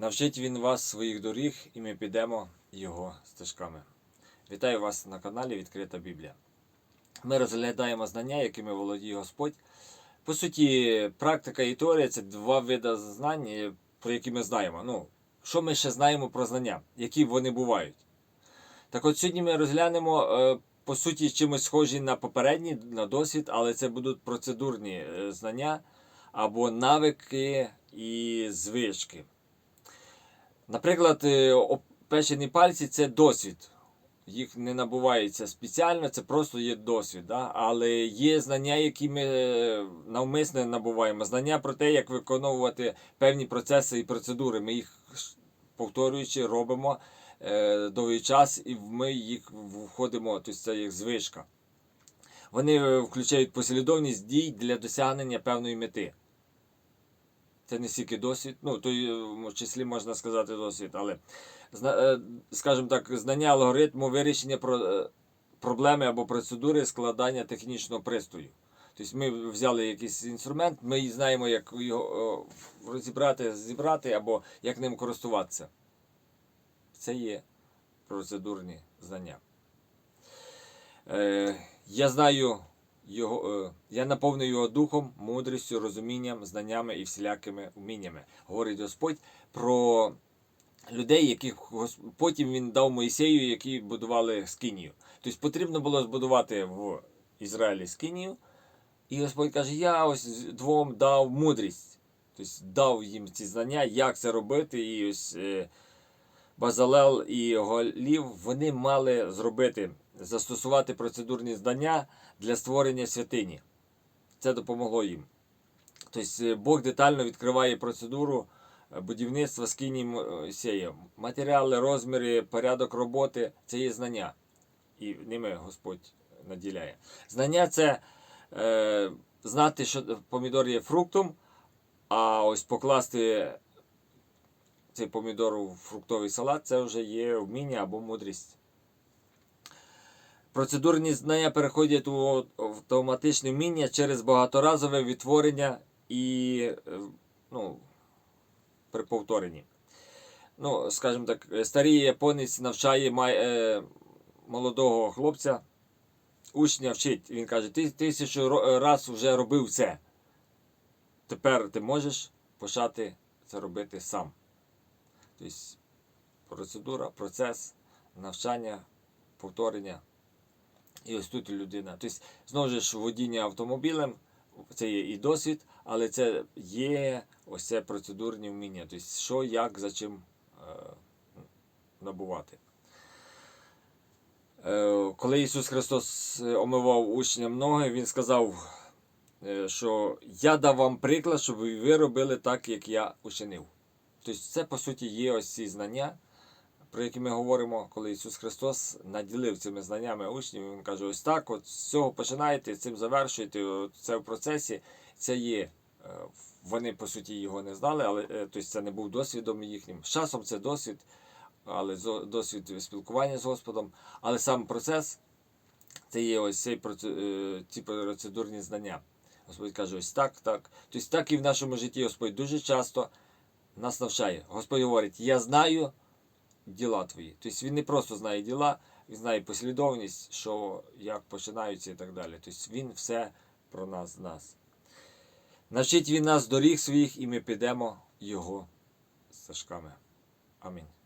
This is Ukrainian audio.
Навчить він вас своїх доріг, і ми підемо його стежками. Вітаю вас на каналі Відкрита Біблія. Ми розглядаємо знання, якими володіє Господь. По суті, практика і теорія це два види знань, про які ми знаємо. Ну, що ми ще знаємо про знання, які вони бувають. Так от сьогодні ми розглянемо, е, по суті, чимось схожі на попередні, на досвід, але це будуть процедурні е, знання або навики і звички. Наприклад, е, опечені пальці це досвід. Їх не набувається спеціально, це просто є досвід. Да? Але є знання, які ми е, навмисно набуваємо. Знання про те, як виконувати певні процеси і процедури. Ми їх повторюючи робимо е, довгий час, і ми їх входимо, тобто це як звичка. Вони включають послідовність дій для досягнення певної мети. Це не стільки досвід, ну, то в числі можна сказати досвід, але, е, скажімо так, знання алгоритму вирішення е, проблеми або процедури складання технічного пристрою. Тобто ми взяли якийсь інструмент, ми знаємо, як його е, розібрати, зібрати або як ним користуватися. Це є процедурні знання. Е, я знаю його, е, я наповнив його духом, мудрістю, розумінням, знаннями і всілякими вміннями. Говорить Господь про людей, яких потім він дав Моїсею, які будували скинію. Тобто потрібно було збудувати в Ізраїлі скинію. І Господь каже: Я ось двом дав мудрість. Тобто дав їм ці знання, як це робити. І ось е, Базалел і Голів вони мали зробити, застосувати процедурні знання для створення святині. Це допомогло їм. Тобто е, Бог детально відкриває процедуру е, будівництва скині Моїсея. Матеріали, розміри, порядок роботи це є знання. І ними Господь наділяє. Знання це е, знати, що помідор є фруктом, а ось покласти цей помідор у фруктовий салат це вже є вміння або мудрість. Процедурні знання переходять у автоматичне вміння через багаторазове відтворення і е, ну, при повторенні. Ну, скажімо так, старий японець навчає май, е, молодого хлопця, учня вчить. Він каже, ти тисячу раз вже робив це. Тепер ти можеш почати це робити сам. Тобто процедура, процес, навчання, повторення. І ось тут людина. Тобто, знову ж водіння автомобілем, це є і досвід, але це є ось це процедурні вміння. Тобто, що, як, за чим е, набувати. Е, коли Ісус Христос е, омивав учням ноги, Він сказав, що я дав вам приклад, щоб ви робили так, як я учинив. Тобто це, по суті, є ось ці знання, про які ми говоримо, коли Ісус Христос наділив цими знаннями учнів. Він каже: ось так, от з цього починаєте, цим завершуєте. От це в процесі. Це є. е, Вони, по суті, його не знали, але е, тобто це не був досвідом їхнім. З часом це досвід, але досвід спілкування з Господом. Але сам процес це є ось цей е, ці процедурні знання. Господь каже, ось так, так. Тобто так і в нашому житті Господь дуже часто нас навчає. Господь говорить, я знаю діла твої. Тобто він не просто знає діла, він знає послідовність, що як починаються і так далі. Тобто він все про нас нас. Навчить він нас доріг своїх, і ми підемо його стежками. Амінь.